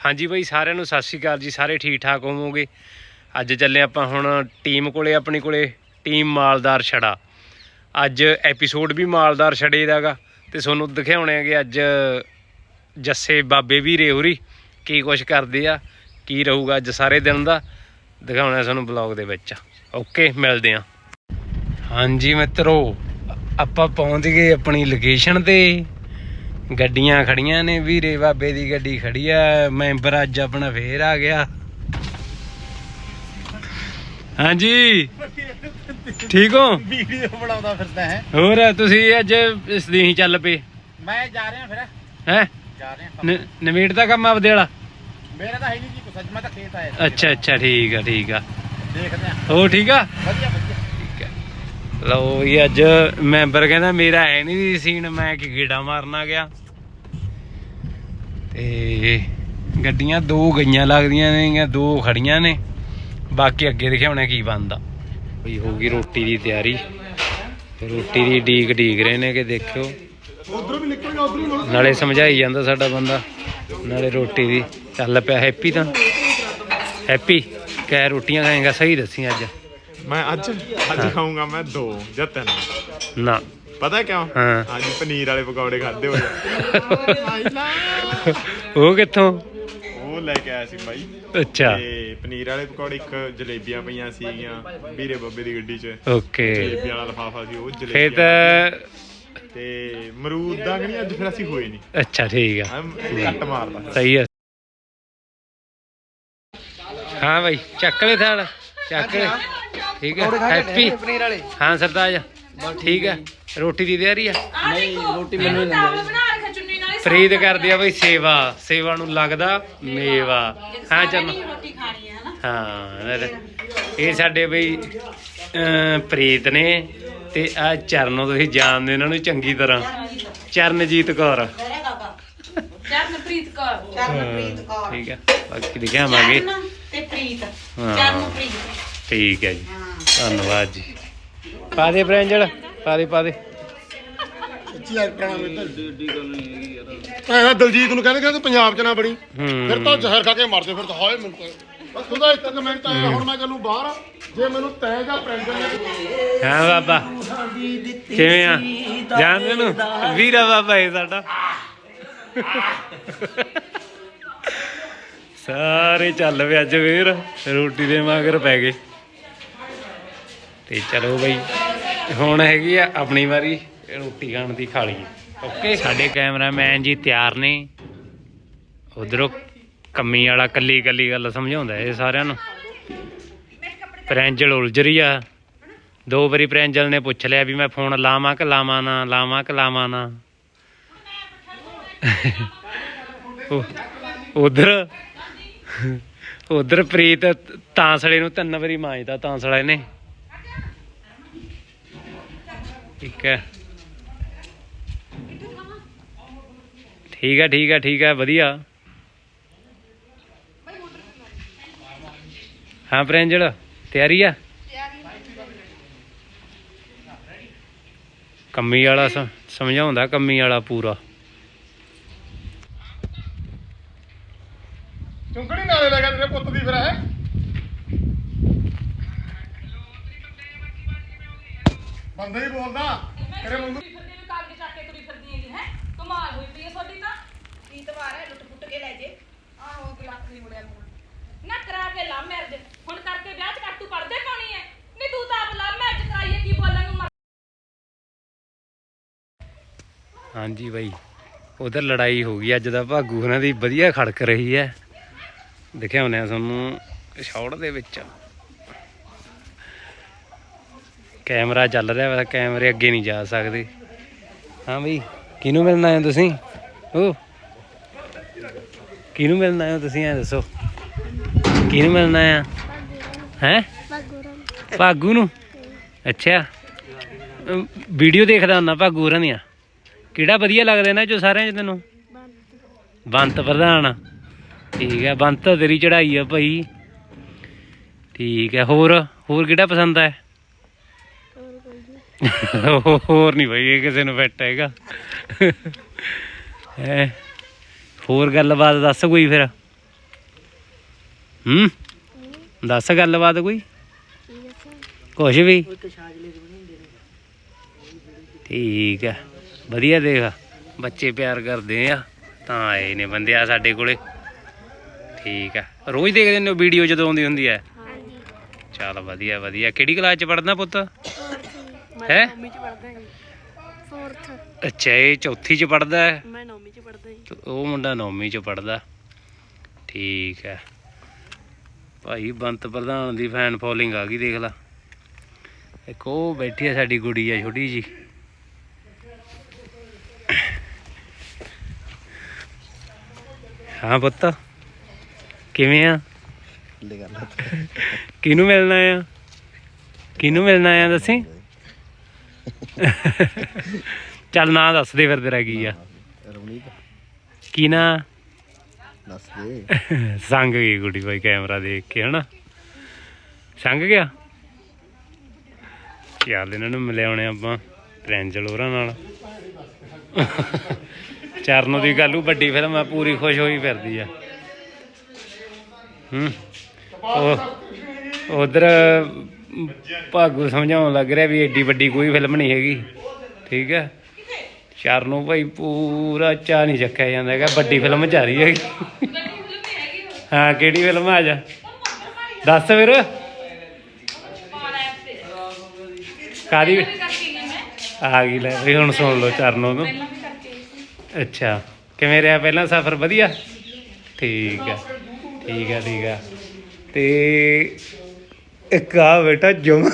ਹਾਂਜੀ ਬਾਈ, ਸਾਰਿਆਂ ਨੂੰ ਸਤਿ ਸ਼੍ਰੀ ਅਕਾਲ ਜੀ, ਸਾਰੇ ਠੀਕ ਠਾਕ ਹੋਵੋਗੇ। ਅੱਜ ਚੱਲੇ ਆਪਾਂ ਹੁਣ ਟੀਮ ਕੋਲੇ, ਆਪਣੀ ਕੋਲੇ, ਟੀਮ ਮਾਲਦਾਰ ਛੜਾ। ਅੱਜ ਐਪੀਸੋਡ ਵੀ ਮਾਲਦਾਰ ਛੜੇ ਦਾਗਾ ਤੇ ਤੁਹਾਨੂੰ ਦਿਖਾਉਣੇ ਆਗੇ ਅੱਜ ਜੱਸੇ ਬਾਬੇ ਵੀ ਹੋਰੀ, ਕੀ ਕੁਛ ਕਰਦੇ ਆ, ਕੀ ਰਹੂਗਾ ਅੱਜ ਸਾਰੇ ਦਿਨ ਦਾ। ਦਿਖਾਉਣਾ ਤੁਹਾਨੂੰ ਬਲੌਗ ਦੇ ਵਿੱਚ। ਓਕੇ ਮਿਲਦੇ ਆ ਹਾਂਜੀ ਮਿੱਤਰੋ, ਆਪਾਂ ਪਹੁੰਚ ਗਏ ਆਪਣੀ ਲੋਕੇਸ਼ਨ ਤੇ। ਗੱਡੀਆਂ ਖੜੀਆਂ ਨੇ ਵੀਰੇ ਬਾਬੇ ਦੀ ਗੱਡੀ ਖੜੀ ਆ ਮੈਂਬਰ ਅੱਜ ਆਪਣਾ ਫੇਰ ਆ ਗਿਆ। ਹਾਂਜੀ। ਠੀਕ ਹੋ? ਵੀਡੀਓ ਬਣਾਉਂਦਾ ਫਿਰਦਾ ਹੈ। ਹੋਰ ਤੁਸੀਂ ਅੱਜ ਇਸ ਦੀ ਹੀ ਚੱਲ ਪਏ? ਮੈਂ ਜਾ ਰਿਹਾ ਫਿਰ। ਹੈ? ਜਾ ਰਿਹਾ ਨਵੀੜ ਦਾ ਕੰਮ ਆਪਦੇ ਵਾਲਾ? ਮੇਰਾ ਤਾਂ ਹੈ ਨਹੀਂ ਜੀ ਕੁਛ ਅੱਜ ਮੈਂ ਤਾਂ ਖੇਤ ਆਇਆ ਅੱਛਾ ਅੱਛਾ ਠੀਕ ਆ ਠੀਕ ਆ। ਦੇਖਦੇ ਆ ਹੋ ਠੀਕ ਆ? ਵਧੀਆ। ਲਓ ਜੀ ਅੱਜ ਮੈਂਬਰ ਕਹਿੰਦਾ ਮੇਰਾ ਹੈ ਨਹੀਂ ਸੀਨ, ਮੈਂ ਕਿ ਗੇੜਾ ਮਾਰਨਾ ਗਿਆ। ਤੇ ਗੱਡੀਆਂ ਦੋ ਗਈਆਂ ਲੱਗਦੀਆਂ ਨੇ ਦੋ ਖੜੀਆਂ ਨੇ। ਬਾਕੀ ਅੱਗੇ ਦਿਖਾਉਣਾ ਕੀ ਬਣਦਾ। ਬਈ, ਹੋ ਗਈ ਰੋਟੀ ਦੀ ਤਿਆਰੀ। ਰੋਟੀ ਦੀ ਡੀਕ ਡੀਕ ਰਹੇ ਨੇ ਕਿ ਦੇਖਿਓ। ਉਧਰੋਂ ਵੀ ਨਿਕਲ ਗਿਆ ਉਧਰੋਂ ਨਾਲੇ ਸਮਝਾਈ ਜਾਂਦਾ ਸਾਡਾ ਬੰਦਾ। ਨਾਲੇ ਰੋਟੀ ਦੀ ਚੱਲ ਪਿਆ, ਹੈਪੀ ਤਾਂ। ਹੈਪੀ, ਕਹਿ ਰੋਟੀਆਂ ਖਾਏਗਾ, ਸਹੀ ਦੱਸੀ ਅੱਜ। ਮੈਂ ਅੱਜ ਅੱਜ ਖਾਊਂਗਾ ਮੈਂ ਦੋ ਜਾਂ ਤਿੰਨ। ਨਾ। ਪਤਾ ਕਿਉਂ? ਹਾਂ। ਅੱਜ ਪਨੀਰ ਵਾਲੇ ਪਕੌੜੇ ਖਾਦੇ ਹੋਏ ਉਹ ਕਿੱਥੋਂ? ਉਹ ਲੈ ਕੇ ਆਇਆ ਸੀ ਬਾਈ। ਅੱਛਾ। ਤੇ ਪਨੀਰ ਵਾਲੇ ਪਕੌੜੇ ਇੱਕ ਜਲੇਬੀਆਂ ਪਈਆਂ ਸੀਗੀਆਂ ਵੀਰੇ ਬੱਬੇ ਦੀ ਗੱਡੀ 'ਚ। ਓਕੇ। ਜਲੇਬੀਆਂ ਵਾਲਾ ਲਫਾਫਾ ਸੀ ਉਹ ਫੇਰ ਜਲੇਬੀਆਂ ਤਾਂ ਤੇ ਮਰੂਦ ਦਾ ਨਹੀਂ ਅੱਜ ਫਿਰ ਅਸੀਂ ਹੋਏ ਨਹੀਂ। ਅੱਛਾ ਠੀਕ ਆ। ਕੱਟ ਮਾਰਦਾ ਸਹੀ ਆ। ਹਾਂ ਭਾਈ ਚੱਕ ਲੈ ਥਾਲ। ਚੱਕ ਲੈ ਠੀਕ ਹੈ। ਹੈਪੀ। ਪਨੀਰ ਵਾਲੇ। ਹਾਂ ਸਰਦਾਰ ਠੀਕ ਹੈ ਰੋਟੀ ਦੀ ਤਿਆਰੀ ਆ? ਨਹੀਂ ਰੋਟੀ ਮੈਨੂੰ ਨਹੀਂ ਦਿੰਦੇ ਬਣਾ ਰੱਖਿਆ ਚੁੰਨੀ ਨਾਲ ਹੀ ਫਰੀਦ ਕਰਦੇ ਆ ਬਈ ਸੇਵਾ ਸੇਵਾ ਨੂੰ ਲੱਗਦਾ ਮੇਵਾ। ਹਾਂ ਰੋਟੀ ਖਾਣੀ ਹੈ ਹਨਾ? ਹਾਂ ਇਹ ਸਾਡੇ ਬਈ ਪ੍ਰੀਤ ਨੇ ਤੇ ਆ ਚਰਨੋਂ ਤੁਸੀਂ ਜਾਣਦੇ ਇਹਨਾਂ ਨੂੰ ਚੰਗੀ ਤਰ੍ਹਾਂ। ਚਰਨਜੀਤ ਕੌਰ। ਚਰਨਪ੍ਰੀਤ ਕੌਰ। ਚਰਨਪ੍ਰੀਤ ਕੌਰ। ਠੀਕ ਹੈ। ਬਾਕੀ ਦਿਖਾਵਾਂਗੇ। ਤੇ ਪ੍ਰੀਤ। ਹਾਂ। ਚਰਨਪ੍ਰੀਤ ਠੀਕ ਹੈ ਜੀ। ਹਾਂ। ਧੰਨਵਾਦ ਜੀ। ਪਾ ਦੇ ਬ੍ਰੈਂਜਲ ਪਾ ਦੇ ਪਾ ਦੇ। ਐ ਦਲਜੀਤ ਨੂੰ ਕਹਿੰਦੇ ਕਿ ਤੂੰ ਪੰਜਾਬ ਚ ਨਾ ਬਣੀ। ਹੂੰ। ਫਿਰ ਤਾਂ ਜ਼ਹਿਰ ਖਾ ਕੇ ਮਰ ਜਾ ਫਿਰ ਤਾਂ ਹਾਏ ਮੈਨੂੰ ਤਾਂ। ਬਸ ਉਹਦਾ ਇੱਕ ਕਮੈਂਟ ਆਇਆ ਹੁਣ ਮੈਂ ਚੱਲੂ ਬਾਹਰ। ਜੇ ਮੈਨੂੰ ਤੈ ਜਾਂ ਪ੍ਰੈਂਜਲ ਨੇ ਹਾਂ ਬਾਬਾ। ਕਿਵੇਂ ਆ? ਜਾਣਦੇ ਨੂੰ? ਵੀਰਾ ਬਾਬਾ ਹੈ ਸਾਡਾ। ਸਾਰੇ ਚੱਲ ਪਏ ਅੱਜ ਫੇਰ ਰੋਟੀ ਦੇ ਮਗਰ ਪੈ ਗਏ। ਤੇ ਚਲੋ ਬਈ, ਹੁਣ ਹੈਗੀ ਆ ਆਪਣੀ ਵਾਰੀ ਰੋਟੀ ਖਾਣ ਦੀ ਖਾ ਲਈ ਓਕੇ? ਸਾਡੇ ਕੈਮਰਾਮੈਨ ਜੀ ਤਿਆਰ ਨੇ। ਉਧਰੋਂ ਕੰਮੀ ਵਾਲਾ ਕੱਲੀ ਕੱਲੀ ਗੱਲ ਸਮਝਾਉਂਦਾ ਇਹ ਸਾਰਿਆਂ ਨੂੰ। ਪ੍ਰੈਂਜਲ ਉਲਝ ਰਹੀ ਆ। ਦੋ ਵਾਰੀ ਪ੍ਰੈਂਜਲ ਨੇ ਪੁੱਛ ਲਿਆ ਵੀ ਮੈਂ ਫੋਨ ਲਾਵਾਂ ਕਿ ਲਾਵਾਂ ਨਾ, ਲਾਵਾਂ ਕਿ ਲਾਵਾਂ ਨਾ। ਉਧਰ ਉਧਰ ਪ੍ਰੀਤ ਤਾਂਸਲੇ ਨੂੰ ਤਿੰਨ ਵਾਰੀ ਮਾਂਜਦਾ, ਤਾਂਸਲਾ ਇਹਨੇ। ਠੀਕ ਹੈ। ਠੀਕ ਹੈ ਠੀਕ ਹੈ ਠੀਕ ਹੈ, ਵਧੀਆ। ਹਾਂ ਪ੍ਰਿੰਜਲ, ਤਿਆਰੀ ਆ? ਕੰਮੀ ਵਾਲਾ ਸਮਝਾਉਂਦਾ ਕੰਮੀ ਵਾਲਾ ਪੂਰਾ। ਚੁੰਕੜੀ ਪੁੱਤ ਦੀ ਫਿਰ ਹੈ ਬੰਦਾ ਹੀ ਬੋਲਦਾ। ਤੇਰੇ ਤੁਰੀ ਫਿਰਦੀ ਵੀ ਕਾਗਜ਼ ਚੱਕ ਕੇ ਤੁਰੀ ਫਿਰਦੀ ਹੈਗੀ ਹੈ ਕਮਾਲ ਹੋਈ ਪਈ ਹੈ ਤੁਹਾਡੀ ਤਾਂ ਕੀ ਤਵਾਰ ਹੈ ਲੁੱਟ ਪੁੱਟ ਕੇ ਲੈ ਜੇ ਆਹੋ ਕਿ ਲੱਖ ਨਹੀਂ ਮੁੜਿਆ ਨੂੰ ਨਾ ਕਰਾ ਕੇ ਲਾ ਮੈਰਜ ਹੁਣ ਕਰਕੇ ਵਿਆਹ ਚ ਕੱਟ ਤੂੰ ਪੜਦੇ ਪਾਣੀ ਹੈ ਨਹੀਂ ਤੂੰ ਤਾਂ ਆਪ ਲਾ ਮੈਰਜ ਕਰਾਈਏ ਕੀ ਬੋਲਣ ਨੂੰ ਮਰ ਹਾਂਜੀ ਬਾਈ ਉਧਰ ਲੜਾਈ ਹੋ ਗਈ ਅੱਜ ਦਾ ਭਾਗੂ ਉਹਨਾਂ ਦੀ ਵਧੀਆ ਖੜਕ ਰਹੀ ਹੈ ਦਿਖਾਉਂਦੇ ਆ ਤੁਹਾਨੂੰ ਸ਼ੌਟ ਦੇ ਵਿੱਚ। ਕੈਮਰਾ ਚੱਲ ਰਿਹਾ ਵਾ ਕੈਮਰੇ ਅੱਗੇ ਨਹੀਂ ਜਾ ਸਕਦੇ। ਹਾਂ ਬਈ ਕਿਹਨੂੰ ਮਿਲਣ ਆਏ ਹੋ ਤੁਸੀਂ? ਉਹ ਕਿਹਨੂੰ ਮਿਲਣ ਆਏ ਹੋ ਤੁਸੀਂ ਐ ਦੱਸੋ। ਕਿਹਨੂੰ ਮਿਲਣ ਆ? ਹੈ? ਭਾਗੂ ਨੂੰ? ਅੱਛਾ। ਵੀਡੀਓ ਦੇਖਦਾ ਹੁੰਦਾ ਭਾਗੂ ਹੋਰਾਂ ਦੀਆਂ। ਕਿਹੜਾ ਵਧੀਆ ਲੱਗਦਾ ਇਹਨਾਂ ਚੋਂ ਸਾਰਿਆਂ ਚ ਤੈਨੂੰ? ਬੰਤ ਪ੍ਰਧਾਨ। ਠੀਕ ਹੈ, ਬੰਤ ਤੇਰੀ ਚੜਾਈ ਆ ਭਾਈ। ਠੀਕ ਹੈ, ਹੋਰ ਹੋਰ ਕਿਹੜਾ ਪਸੰਦ ਹੈ? ਹੋਰ ਨਹੀਂ। ਭਾਈ, ਇਹ ਕਿਸੇ ਨੂੰ ਫਿੱਟ ਹੈਗਾ। ਹੈਂ। ਹੋਰ ਗੱਲਬਾਤ ਦੱਸ ਕੋਈ ਫਿਰ? ਹੂੰ, ਦੱਸ ਗੱਲਬਾਤ ਕੋਈ? ਕੁਛ ਵੀ? ਠੀਕ ਹੈ, ਵਧੀਆ ਦੇਖ, ਬੱਚੇ ਪਿਆਰ ਕਰਦੇ ਆ, ਤਾਂ ਆਏ ਨੇ ਬੰਦੇ ਆ ਸਾਡੇ ਕੋਲੇ। ਠੀਕ ਆ। ਰੋਜ਼ ਦੇਖਦੇ ਨੇ ਵੀਡੀਓ ਜਦੋਂ ਆਉਂਦੀ ਹੁੰਦੀ ਹੈ? ਚੱਲ ਵਧੀਆ ਵਧੀਆ। ਕਿਹੜੀ ਕਲਾਸ ਚ ਪੜਦਾ ਪੁੱਤ? ਹੈ? ਫੋਰਥ। ਅੱਛਾ ਇਹ ਚੌਥੀ ਚ ਪੜਦਾ ਹੈ? ਮੈਂ ਨੌਵੀਂ ਚ ਪੜਦਾ ਜੀ। ਤੇ ਉਹ ਮੁੰਡਾ ਨੌਵੀਂ ਚ ਪੜਦਾ ਠੀਕ ਹੈ। ਭਾਈ ਬੰਤ ਪ੍ਰਧਾਨ ਦੀ ਫੈਨ ਫੋਲੋਇੰਗ ਆ ਗਈ ਦੇਖ ਲਾ। ਇੱਕ ਉਹ ਬੈਠੀ ਆ ਸਾਡੀ ਕੁੜੀ ਆ ਛੋਟੀ ਜੀ ਹਾਂ ਪੁੱਤ। ਕਿਵੇਂ ਆ? ਕਿਹਨੂੰ ਮਿਲਣਾ ਆ? ਕਿਹਨੂੰ ਮਿਲਣਾ ਆ ਦੱਸੀ? ਚੱਲ ਨਾਂ ਦੱਸ ਦੇ ਫਿਰ ਤੇਰਾ ਕੀ ਆ। ਰਵਨੀਤ। ਕੀ ਨਾ? ਦੱਸ ਦੇ। ਸੰਗ ਗਈ ਕੁੜੀ ਕੋਈ ਕੈਮਰਾ ਦੇਖ ਕੇ ਹਨਾ? ਸੰਗ ਗਿਆ? ਚੱਲ ਇਹਨਾਂ ਨੂੰ ਮਿਲਿਆਉਣੇ ਆਪਾਂ ਪ੍ਰੈਂਜਲ ਹੋਰਾਂ ਨਾਲ। ਚਰਨੋ ਦੀ ਗੱਲ ਉਹ ਵੱਡੀ ਫਿਲਮ ਆ ਪੂਰੀ ਖੁਸ਼ ਹੋਈ ਫਿਰਦੀ ਆ। ਹੂੰ। ਉਧਰ ਭਾਗੂ ਸਮਝਾਉਣ ਲੱਗ ਰਿਹਾ ਵੀ ਏਡੀ ਵੱਡੀ ਕੋਈ ਫਿਲਮ ਨਹੀਂ ਹੈਗੀ। ਠੀਕ ਹੈ? ਚਰਨੋ ਭਾਈ ਪੂਰਾ ਚਾਹ ਨਹੀਂ ਚੱਕਿਆ ਜਾਂਦਾ ਹੈਗਾ, ਵੱਡੀ ਫਿਲਮ ਚ ਆ ਰਹੀ ਹੈਗੀ। ਹਾਂ, ਕਿਹੜੀ ਫਿਲਮ ਆ ਜਾ ਦੱਸ ਫਿਰ। ਕਾਦੀ ਆ ਗਈ ਲੈ ਵੀ ਹੁਣ ਸੁਣ ਲਓ ਚਰਨੋ ਨੂੰ। ਅੱਛਾ, ਕਿਵੇਂ ਰਿਹਾ ਪਹਿਲਾਂ ਸਫ਼ਰ? ਵਧੀਆ? ਠੀਕ ਹੈ। ਠੀਕ ਹੈ ਠੀਕ ਹੈ ਤੇ ਇੱਕ ਆ ਬੇਟਾ ਜਮ।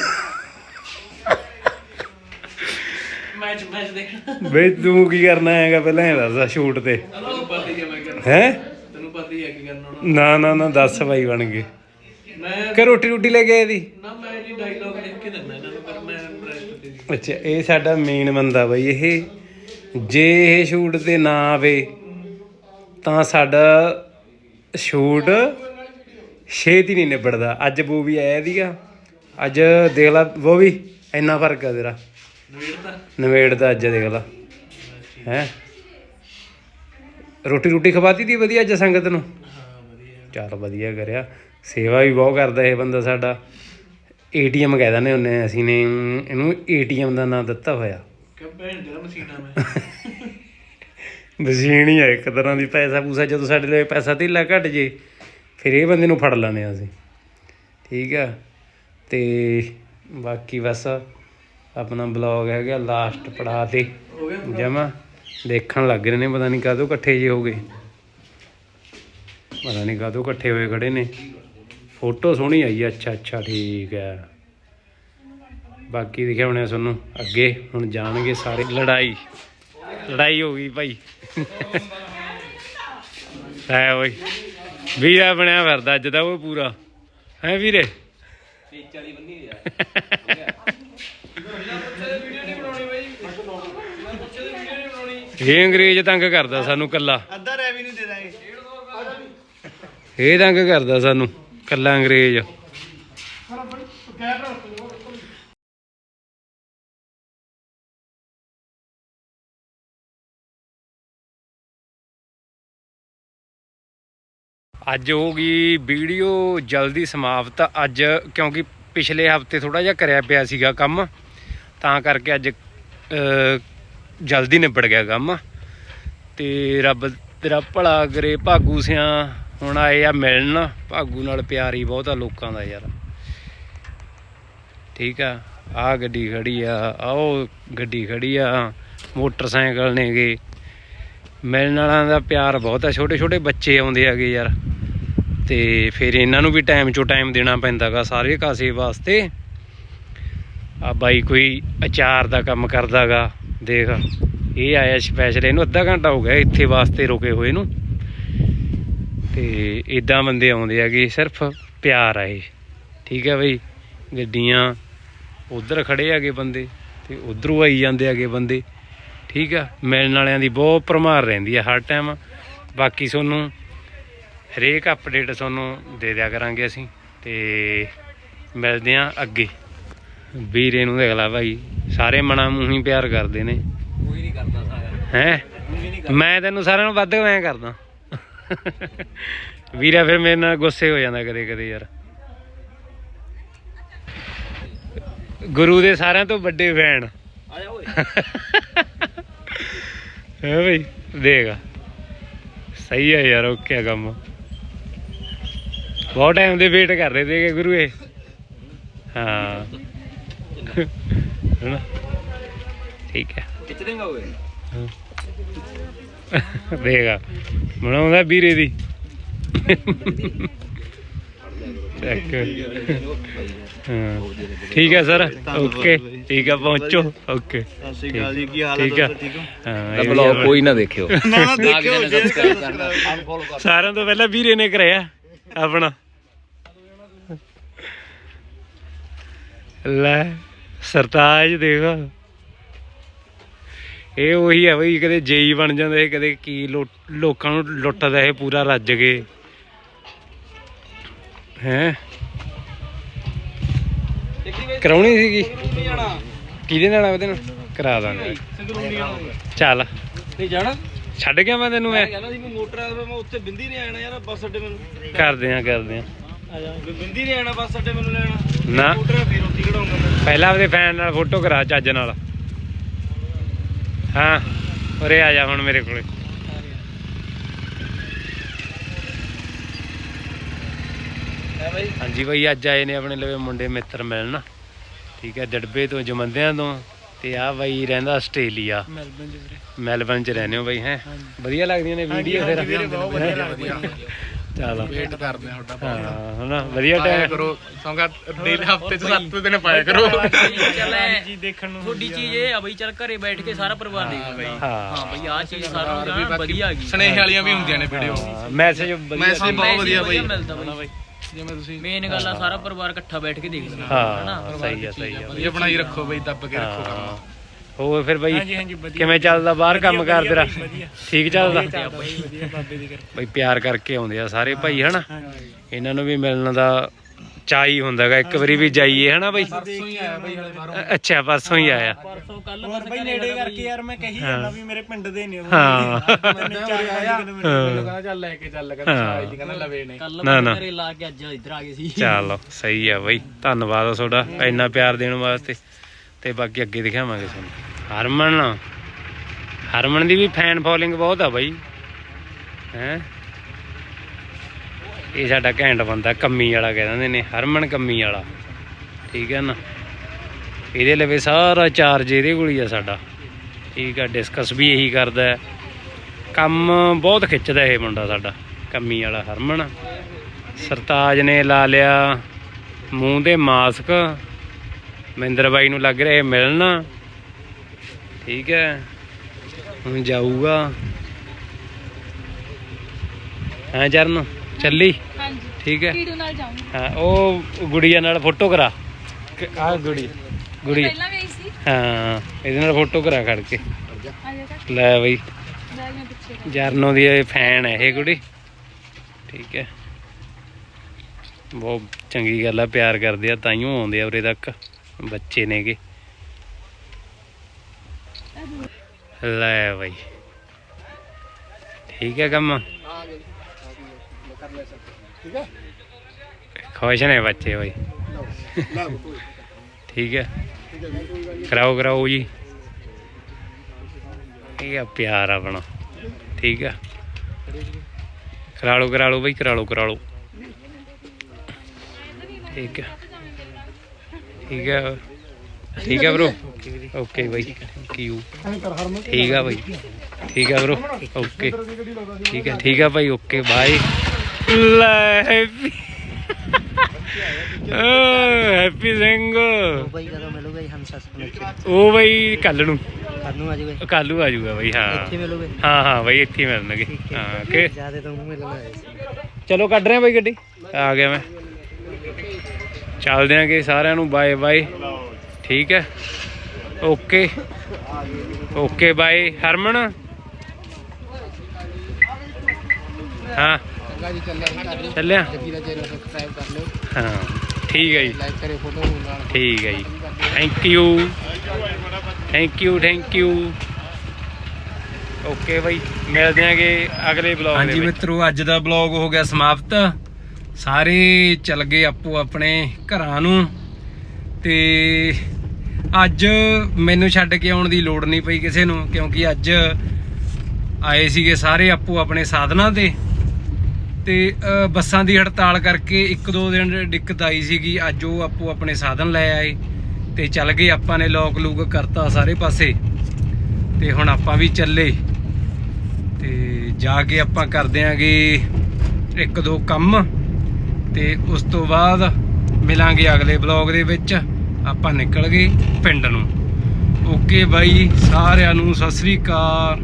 ਮੈਚ ਮੈਚ ਦੇਖਣਾ। ਬਈ ਤੂੰ ਕੀ ਕਰਨਾ ਹੈਗਾ ਪਹਿਲਾਂ ਇਹ ਦੱਸ ਸ਼ੂਟ ਤੇ। ਤੈਨੂੰ ਪਤਾ ਹੀ ਹੈ ਮੈਂ ਕਰਨਾ। ਹੈ? ਤੈਨੂੰ ਪਤਾ ਹੀ ਹੈ ਕੀ ਕਰਨਾ ਹੋਣਾ। ਨਾ ਨਾ ਨਾ ਦੱਸ ਬਾਈ ਬਣ ਗਏ। ਮੈਂ ਕਿ ਰੋਟੀ ਰੋਟੀ ਲੈ ਕੇ ਆਏ ਦੀ? ਨਾ ਮੈਂ ਜੀ ਡਾਇਲੌਗ ਲਿਖ ਕੇ ਦਿੰਦਾ ਇਹਨਾਂ ਨੂੰ ਪਰ ਮੈਂ ਰੈਸਟ ਤੇ ਅੱਛਾ ਇਹ ਸਾਡਾ ਮੇਨ ਬੰਦਾ ਬਈ ਇਹ। ਜੇ ਇਹ ਸ਼ੂਟ ਤੇ ਨਾ ਆਵੇ ਤਾਂ ਸਾਡਾ ਸ਼ੂਟ ਛੇਤੀ ਨਹੀਂ ਨਿਬੜਦਾ। ਅੱਜ ਬੂਵੀ ਆਇਆ ਦੀਗਾ। ਅੱਜ ਦੇਖ ਲਾ ਉਹ ਵੀ ਇੰਨਾ ਫ਼ਰਕ ਆ ਤੇਰਾ। ਨਵੇੜਦਾ ਨਵੇੜ ਅੱਜ ਦੇਖ ਲਾ। ਹੈ? ਰੋਟੀ ਰੋਟੀ ਖਵਾਤੀ ਦੀ ਵਧੀਆ ਅੱਜ ਸੰਗਤ ਨੂੰ? ਹਾਂ ਵਧੀਆ ਚੱਲ ਵਧੀਆ ਕਰਿਆ। ਸੇਵਾ ਵੀ ਬਹੁਤ ਕਰਦਾ ਇਹ ਬੰਦਾ ਸਾਡਾ। ਏਟੀਐਮ ਕਹਿ ਦਿੰਦੇ ਹੁੰਨੇ ਅਸੀਂ ਨੇ। ਇਹਨੂੰ ਏਟੀਐਮ ਦਾ ਨਾਮ ਦਿੱਤਾ ਹੋਇਆ। ਕਿ ਭੈਣ ਜਿਹੜਾ ਮਸ਼ੀਨਾ ਮੈਂ। ਮਸ਼ੀਨ ਹੀ ਹੈ ਇੱਕ ਤਰ੍ਹਾਂ ਦੀ ਪੈਸਾ ਪੂਸਾ ਜਦੋਂ ਸਾਡੇ ਲਈ ਪੈਸਾ ਧੇਲਾ ਘਟ ਜੇ ਫਿਰ ਇਹ ਬੰਦੇ ਨੂੰ ਫੜ ਲੈਣੇ ਆ ਅਸੀਂ। ਠੀਕ ਆ? ਤੇ ਬਾਕੀ ਬਸ ਆਪਣਾ ਬਲੌਗ ਹੈਗਾ ਲਾਸਟ ਪੜਾ ਤੇ। ਜਮਾ। ਦੇਖਣ ਲੱਗ ਰਹੇ ਨੇ ਪਤਾ ਨਹੀਂ ਕਾਹਤੋਂ ਇਕੱਠੇ ਜੇ ਹੋ ਗਏ। ਪਤਾ ਨਹੀਂ ਕਾਹਤੋਂ ਇਕੱਠੇ ਹੋਏ ਖੜੇ ਨੇ। ਫੋਟੋ ਸੋਹਣੀ ਆਈ ਅੱਛਾ ਅੱਛਾ ਠੀਕ ਹੈ ਬਾਕੀ ਦਿਖਾਉਣੇ ਆ ਤੁਹਾਨੂੰ ਅੱਗੇ ਹੁਣ ਜਾਣਗੇ ਸਾਰੇ ਲੜਾਈ। ਲੜਾਈ ਹੋ ਗਈ ਭਾਈ। ਹੈ ਓਏ। ਵੀਰਾ ਬਣਿਆ ਫਿਰਦਾ ਅੱਜ ਦਾ ਉਹ ਪੂਰਾ। ਹੈ ਵੀਰੇ? ਇਹ ਅੰਗਰੇਜ਼ ਤੰਗ ਕਰਦਾ ਸਾਨੂੰ ਕੱਲਾ ਅੱਧਾ ਰੈਵਨਿਊ ਦੇ ਦਾਂਗੇ। ਇਹ ਤੰਗ ਕਰਦਾ ਸਾਨੂੰ। ਕੱਲਾ ਅੰਗਰੇਜ਼। ਅੱਜ ਹੋ ਗਈ ਵੀਡੀਓ ਜਲਦੀ ਸਮਾਪਤ। ਅੱਜ ਕਿਉਂਕਿ ਪਿਛਲੇ ਹਫ਼ਤੇ ਥੋੜਾ ਜਿਹਾ ਕਰਿਆ ਪਿਆ ਸੀਗਾ ਕੰਮ, ਤਾਂ ਕਰਕੇ ਅੱਜ ਜਲਦੀ ਨਿਬੜ ਗਿਆ ਕੰਮ। ਤੇ ਰੱਬ, ਤੇਰਾ ਭਲਾ ਕਰੇ, ਭਾਗੂ ਸਿਆ ਹੁਣ ਆਏ ਆ ਮਿਲਣ। ਭਾਗੂ ਨਾਲ ਪਿਆਰ ਹੀ ਬਹੁਤ ਆ ਲੋਕਾਂ ਦਾ ਯਾਰ। ਠੀਕ ਆ ਆ ਗੱਡੀ ਖੜੀ ਆ, ਆਓ ਗੱਡੀ ਖੜੀ ਆ, ਮੋਟਰਸਾਈਕਲ ਨੇਗੇ। ਮਿਲਣ ਵਾਲਿਆਂ ਦਾ ਪਿਆਰ ਬਹੁਤ ਆ ਛੋਟੇ ਛੋਟੇ ਬੱਚੇ ਆਉਂਦੇ ਹੈਗੇ ਯਾਰ। ਤੇ ਫਿਰ ਇਹਨਾਂ ਨੂੰ ਵੀ ਟਾਈਮ ਚੋਂ ਟਾਈਮ ਦੇਣਾ ਪੈਂਦਾਗਾ ਸਾਰੇ ਕਾਸੇ ਵਾਸਤੇ। ਆ ਬਾਈ ਕੋਈ ਅਚਾਰ ਦਾ ਕੰਮ ਕਰਦਾਗਾ, ਦੇਖ। ਇਹ ਆਇਆ ਸਪੈਸ਼ਲ ਇਹਨੂੰ ਅੱਧਾ ਘੰਟਾ ਹੋ ਗਿਆ ਇੱਥੇ ਵਾਸਤੇ ਰੁਕੇ ਹੋਏ ਨੂੰ। ਤੇ ਇਦਾਂ ਬੰਦੇ ਆਉਂਦੇ ਹੈਗੇ, ਸਿਰਫ ਪਿਆਰ ਆ ਇਹ। ਠੀਕ ਹੈ ਬਈ, ਗੱਡੀਆਂ, ਉਧਰ ਖੜੇ ਹੈਗੇ ਬੰਦੇ ਤੇ ਉਧਰੋਂ ਆਈ ਜਾਂਦੇ ਹੈਗੇ ਬੰਦੇ। ਠੀਕ ਆ, ਮਿਲਣ ਵਾਲਿਆਂ ਦੀ ਬਹੁਤ ਭਰਮਾਰ ਰਹਿੰਦੀ ਆ ਹਰ ਟਾਈਮ ਬਾਕੀ ਤੁਹਾਨੂੰ ਹਰੇਕ ਅਪਡੇਟ ਤੁਹਾਨੂੰ ਦੇ ਦਿਆ ਕਰਾਂਗੇ ਅਸੀਂ ਤੇ ਮਿਲਦੇ ਆ ਅੱਗੇ। ਵੀਰੇ ਨੂੰ ਦੇਖ ਲਾ ਭਾਈ ਸਾਰੇ ਮਨਾਂ ਮੂੰਹੀ ਪਿਆਰ ਕਰਦੇ ਨੇ। ਕੋਈ ਨਹੀਂ ਕਰਦਾ ਸਾਰਾ। ਹੈ? ਮੈਂ ਤੈਨੂੰ ਸਾਰਿਆਂ ਨੂੰ ਵੱਧ ਮੈਂ ਕਰਦਾ। ਵੀਰਾ ਫਿਰ ਮੇਰੇ ਨਾਲ ਗੁੱਸੇ ਹੋ ਜਾਂਦਾ ਕਦੇ ਕਦੇ ਯਾਰ। ਗੁਰੂ ਦੇ ਸਾਰਿਆਂ ਤੋਂ ਵੱਡੇ ਫੈਨ। ਆਇਆ ਓਏ। ਹੈ ਬਈ ਦੇਗਾ ਸਹੀ ਹੈ ਯਾਰ ਓਕੇ ਕੰਮ। ਬਹੁਤ ਟਾਈਮ ਦੇ ਵੇਟ ਕਰ ਰਹੇ ਤੇਗੇ ਗੁਰੂ ਇਹ। ਹਾਂ। ਹੈਨਾ ਠੀਕ ਹੈ। ਖਿੱਚ ਦੇਗਾ ਓਏ ਦੇਗਾ ਬਣਾਉਂਦਾ ਵੀਰੇ ਦੀ। ਚੱਕ ਹਾਂ। ਠੀਕ ਹੈ ਸਰ। ਓਕੇ ਠੀਕ ਹੈ ਪਹੁੰਚੋ। ਓਕੇ ਸਤਿ ਸ਼੍ਰੀ ਅਕਾਲ ਜੀ ਕੀ ਹਾਲ ਠੀਕ ਹੈ ਠੀਕ ਹੋ? ਹਾਂ ਆ। ਕੋਈ ਨਾ ਦੇਖਿਓ। ਨਾ ਦੇਖਿਓ ਸਾਰਿਆਂ ਤੋਂ ਪਹਿਲਾਂ ਵੀਰੇ ਨੇ ਕਰਾਇਆ ਆਪਣਾ। ਲੈ, ਸਰਤਾਜ ਦੇਖ। ਇਹ ਉਹੀ ਆ ਬਈ, ਕਦੇ ਜੇਈ ਬਣ ਜਾਂਦਾ ਇਹ ਕਦੇ ਕੀ ਲੋਕਾਂ ਨੂੰ ਲੁੱਟਦਾ ਇਹ ਪੂਰਾ ਰੱਜ ਕੇ। ਹੈ? ਕਰਾਉਣੀ ਸੀਗੀ ਕਿਹਦੇ ਨਾਲ ਆ ਉਹਦੇ ਨਾਲ? ਕਰਾ ਦਾਂਗੇ। ਚੱਲ। ਨਹੀਂ ਜਾਣਾ। ਛੱਡ ਗਿਆ ਮੈਂ ਤੈਨੂੰ ਮੈਂ? ਕਹਿੰਦਾ ਸੀ ਮੈਂ ਮੋਟਰ ਆ ਮੈਂ ਉੱਥੇ ਬਿੰਦੀ ਨਹੀਂ ਆਣਾ ਯਾਰ ਬੱਸ ਅੱਡੇ ਮੈਨੂੰ। ਕਰਦੇ ਆ ਕਰਦੇ ਆ। ਆ ਜਾ। ਬਿੰਦੀ ਨਹੀਂ ਆਣਾ ਬੱਸ ਅੱਡੇ ਮੈਨੂੰ ਲੈਣਾ। ਨਾ। ਮੋਟਰ ਫੇਰ ਉੱਥੇ ਖੜਾਉਂਗਾ ਮੈਂ। ਪਹਿਲਾਂ ਆਪਦੇ ਫੈਨ ਨਾਲ ਫੋਟੋ ਕਰਾ ਚੱਜ ਨਾਲ। ਹਾਂ ਉਰੇ ਆ ਜਾ ਹੁਣ ਮੇਰੇ ਕੋਲੇ। ਹੈ ਬਾਈ। ਹਾਂਜੀ ਬਈ ਅੱਜ ਆਏ ਨੇ ਆਪਣੇ ਲਵੇ ਮੁੰਡੇ ਮਿੱਤਰ ਮਿਲਣ ਠੀਕ ਹੈ ਜੜਬੇ ਤੋਂ ਜਮੰਦਿਆਂ ਤੋਂ ਤੇ ਆ ਬਾਈ ਰਹਿੰਦਾ ਆਸਟ੍ਰੇਲੀਆ। ਮੈਲਬਨ ਵੀਰੇ। ਮੈਲਬਨ ਚ ਰਹਿੰਦੇ ਹੋ ਬਾਈ ਹੈ? ਵਧੀਆ ਲੱਗਦੀਆਂ ਨੇ ਵੀਡੀਓ ਫਿਰ? ਬਹੁਤ ਵਧੀਆ ਲੱਗਦੀਆਂ ਚਲੋ। ਵੇਟ ਕਰਦੇ ਆ ਤੁਹਾਡਾ ਹਾਂ ਹਨਾ ਵਧੀਆ ਟਾਈਮ ਕਰੋ। ਸੌਂਗਾ ਡੇਲੀ ਹਫ਼ਤੇ ਚ 7 ਦਿਨ ਪਾਇਆ ਕਰੋ। ਜੀ ਦੇਖਣ ਨੂੰ ਤੁਹਾਡੀ ਚੀਜ਼ ਇਹ ਆ ਬਈ ਚੱਲ ਘਰੇ ਬੈਠ ਕੇ ਸਾਰਾ ਪਰਿਵਾਰ ਦੇਖ ਬਈ ਹਾਂ ਹਾਂ। ਬਈ ਆ ਚੀਜ਼ ਸਾਰਾ ਨੂੰ ਨਾ ਵਧੀਆ ਆ ਗਈ ਸਨੇਹ ਵਾਲੀਆਂ ਵੀ ਹੁੰਦੀਆਂ ਨੇ ਵੀਡੀਓ ਮੈਸੇਜ ਵਧੀਆ ਮੈਸੇਜ ਬਹੁਤ ਵਧੀਆ ਬਈ। ਮਿਲਦਾ ਬਈ। ਜਿਵੇਂ ਤੁਸੀਂ ਮੇਨ ਗੱਲ ਆ ਸਾਰਾ ਪਰਿਵਾਰ ਇਕੱਠਾ ਬੈਠ ਕੇ ਦੇਖਦਾ ਹਾਂ ਸਹੀ ਆ ਸਹੀ ਆ। ਵਧੀਆ ਬਣਾਈ ਰੱਖੋ ਬਈ ਦੱਬ ਕੇ ਰੱਖੋ ਕੰਮ। ਹਾਂ ਹੋਰ ਫਿਰ ਬਾਈ ਕਿਵੇਂ ਚੱਲਦਾ ਬਾਹਰ ਕੰਮ ਕਾਰ ਤੇਰਾ? ਠੀਕ ਚੱਲਦਾ? ਬਈ ਪਿਆਰ ਕਰਕੇ ਆਉਂਦੇ ਆ ਸਾਰੇ ਭਾਈ ਹਨਾ? ਇਹਨਾਂ ਨੂੰ ਵੀ ਮਿਲਣ ਦਾ ਚਾਹੀ ਹੁੰਦਾਗਾ ਇੱਕ ਵਾਰੀ ਵੀ ਜਾਈਏ ਹਨਾ ਬਾਈ? ਪਰਸੋਂ ਹੀ ਆਇਆ ਬਈ ਹਲੇ ਬਾਹਰੋਂ। ਅ- ਅੱਛਾ ਪਰਸੋਂ ਹੀ ਆਇਆ। ਪਰਸੋਂ ਕੱਲ ਬਈ ਨੇੜੇ ਕਰਕੇ ਯਾਰ ਮੈਂ ਕਹੀ ਜਾਂਦਾ ਵੀ ਮੇਰੇ ਪਿੰਡ ਦੇ ਨੇ ਹਾਂ। ਮੈਨੂੰ ਕਹਿੰਦਾ ਚੱਲ ਲੈ ਕੇ ਚੱਲ ਕਹਿੰਦਾ ਸਾਈ ਦੀ ਕਹਿੰਦਾ ਲਵੇ ਨੇ ਕੱਲ ਨਾ, ਨਾ। ਘਰੇ ਲਾ ਕੇ ਅੱਜ ਇੱਧਰ ਆ ਗਏ ਸੀ। ਚਲੋ ਸਹੀ ਆ ਬਾਈ ਧੰਨਵਾਦ ਆ ਤੁਹਾਡਾ ਇੰਨਾ ਪਿਆਰ ਦੇਣ ਵਾਸਤੇ। ਤੇ ਬਾਕੀ ਅੱਗੇ ਦਿਖਾਵਾਂਗੇ ਤੁਹਾਨੂੰ। ਹਰਮਨ। ਹਰਮਨ ਦੀ ਵੀ ਫੈਨ ਫੋਲੋਇੰਗ ਬਹੁਤ ਆ ਬਾਈ। ਹੈ? ਇਹ ਸਾਡਾ ਘੈਂਟ ਬੰਦਾ, ਕੰਮੀ ਵਾਲਾ ਕਹਿ ਦਿੰਦੇ ਨੇ, ਹਰਮਨ ਕੰਮੀ ਵਾਲਾ। ਠੀਕ ਹੈ ਨਾ? ਇਹਦੇ ਲਵੇ ਸਾਰਾ ਚਾਰਜ ਇਹਦੇ ਕੋਲ ਹੀ ਆ ਸਾਡਾ। ਠੀਕ ਆ ਡਿਸਕਸ ਵੀ ਇਹੀ ਕਰਦਾ ਹੈ। ਕੰਮ ਬਹੁਤ ਖਿੱਚਦਾ ਇਹ ਮੁੰਡਾ ਸਾਡਾ, ਕੰਮੀ ਵਾਲਾ ਹਰਮਨ। ਸਰਤਾਜ ਨੇ ਲਾ ਲਿਆ ਮੂੰਹ ਤੇ ਮਾਸਕ ਮਹਿੰਦਰ ਬਾਈ ਨੂੰ ਲੱਗ ਰਿਹਾ ਇਹ ਮਿਲਣ। ਠੀਕ ਹੈ। ਹੁਣ ਜਾਊਗਾ। ਹਾਂ ਚਰਨ ਚੱਲੀ? ਹਾਂਜੀ। ਠੀਕ ਹੈ। ਕੀੜੂ ਨਾਲ ਜਾਊਂਗੀ। ਹਾਂ ਉਹ ਗੁੜੀਆ ਨਾਲ ਫੋਟੋ ਕਰਾ। ਆ ਗੁੜੀ। ਗੁੜੀ। ਪਹਿਲਾਂ ਵੀ ਆਈ ਸੀ? ਹਾਂ ਇਹਦੇ ਨਾਲ ਫੋਟੋ ਕਰਾ ਖੜ ਕੇ। ਆ ਜਾ ਕਰ। ਲੈ ਬਈ। ਜਰਨੋ ਦੀ ਇਹ ਫੈਨ ਹੈ ਇਹ ਕੁੜੀ ਠੀਕ ਹੈ। ਬਹੁਤ ਚੰਗੀ ਗੱਲ ਆ ਪਿਆਰ ਕਰਦੇ ਆ ਤਾਈਓ ਆਉਂਦੇ ਆ ਉਰੇ ਤੱਕ। ਬੱਚੇ ਨੇਗੇ। ਲੈ ਬਈ। ਠੀਕ ਹੈ ਕੰਮ? ਖੁਸ਼ ਨੇ ਬੱਚੇ ਬਈ। ਠੀਕ ਹੈ। ਕਰਾਓ ਕਰਾਓ ਜੀ। ਇਹ ਆ ਪਿਆਰ ਆਪਣਾ। ਠੀਕ ਹੈ। ਕਰਾ ਲਓ ਕਰਾ ਲਓ ਬਈ ਕਰਾ ਲਓ ਕਰਾ ਲਓ। ਠੀਕ ਹੈ। ਠੀਕ ਹੈ। ਠੀਕ ਹੈ ਬ్రో ਓਕੇ ਬਾਈ ਥੈਂਕ ਯੂ ਠੀਕ ਆ ਬਾਈ ਠੀਕ ਆ ਬ్రో ਓਕੇ ਠੀਕ ਹੈ ਠੀਕ ਆ ਭਾਈ ਓਕੇ ਬਾਈ ਲੈ ਹੈਪੀ ਹੈਪੀ ਸਿੰਘ ਬਾਈ ਕਦੋਂ ਮਿਲੋਗੇ ਹਮ ਉਹ ਬਈ ਕੱਲ ਨੂੰ। ਆ ਕੱਲੂ ਆ ਜਾਊਗਾ ਬਈ ਹਾਂ। ਇੱਥੇ ਮਿਲੋਗੇ? ਹਾਂ ਹਾਂ ਬਈ ਇੱਥੇ ਮਿਲਣਗੇ। ਹਾਂ। ਕਿ ਜ਼ਿਆਦਾ ਤਾਂ ਉਹਨੂੰ ਮਿਲਣਾ ਆਏ ਸੀ। ਚਲੋ ਕੱਢ ਰਹੇ ਆ ਬਈ ਗੱਡੀ? ਆ ਗਿਆ ਮੈਂ। ਚੱਲਦੇ ਆਂਗੇ ਸਾਰਿਆਂ ਨੂੰ ਬਾਏ ਬਾਏ ਠੀਕ ਹੈ। ਓਕੇ। Okay bye Harman. ਹਾਂ। ਚੱਲਿਆ। ਚੱਲਿਆ ਜੱਗੀ ਦਾ ਚੈਨਲ ਸਬਸਕ੍ਰਾਈਬ ਕਰ ਲਿਓ ਹਾਂ ਠੀਕ ਹੈ ਜੀ। ਠੀਕ ਹੈ ਜੀ। Thank you thank you thank you okay bye ਮਿਲਦੇ ਆਂਗੇ ਅਗਲੇ ਬਲੌਗ ਹਾਂਜੀ ਮਿੱਤਰੋ ਅੱਜ ਦਾ ਬਲੌਗ ਹੋ ਗਿਆ ਸਮਾਪਤ। ਸਾਰੇ ਚੱਲ ਗਏ ਆਪੋ ਆਪਣੇ ਘਰਾਂ ਨੂੰ। ਤੇ ਅੱਜ ਮੈਨੂੰ ਛੱਡ ਕੇ ਆਉਣ ਦੀ ਲੋੜ ਨਹੀਂ ਪਈ ਕਿਸੇ ਨੂੰ, ਕਿਉਂਕਿ ਅੱਜ ਆਏ ਸੀਗੇ ਸਾਰੇ ਆਪੋ ਆਪਣੇ ਸਾਧਨਾਂ ਤੇ। ਤੇ ਬੱਸਾਂ ਦੀ ਹੜਤਾਲ ਕਰਕੇ ਇੱਕ ਦੋ ਦਿਨ ਦਿੱਕਤ ਆਈ ਸੀਗੀ, ਅੱਜ ਉਹ ਆਪੋ ਆਪਣੇ ਸਾਧਨ ਲੈ ਆਏ ਤੇ ਚੱਲ ਗਏ, ਆਪਾਂ ਨੇ ਲੋਕ ਲੂਕ ਕਰਤਾ ਸਾਰੇ ਪਾਸੇ। ਤੇ ਹੁਣ ਆਪਾਂ ਵੀ ਚੱਲੇ। ਤੇ ਜਾ ਕੇ ਆਪਾਂ ਕਰ ਦਿਆਂਗੇ ਇੱਕ ਦੋ ਕੰਮ। ਤੇ ਉਸ ਤੋਂ ਬਾਅਦ ਮਿਲਾਂਗੇ ਅਗਲੇ ਬਲੌਗ ਦੇ ਵਿੱਚ। ਆਪਾਂ ਨਿਕਲ ਗਏ ਪਿੰਡ ਨੂੰ। ਓਕੇ ਬਾਈ ਸਾਰਿਆਂ ਨੂੰ ਸਤਿ ਸ੍ਰੀ ਅਕਾਲ।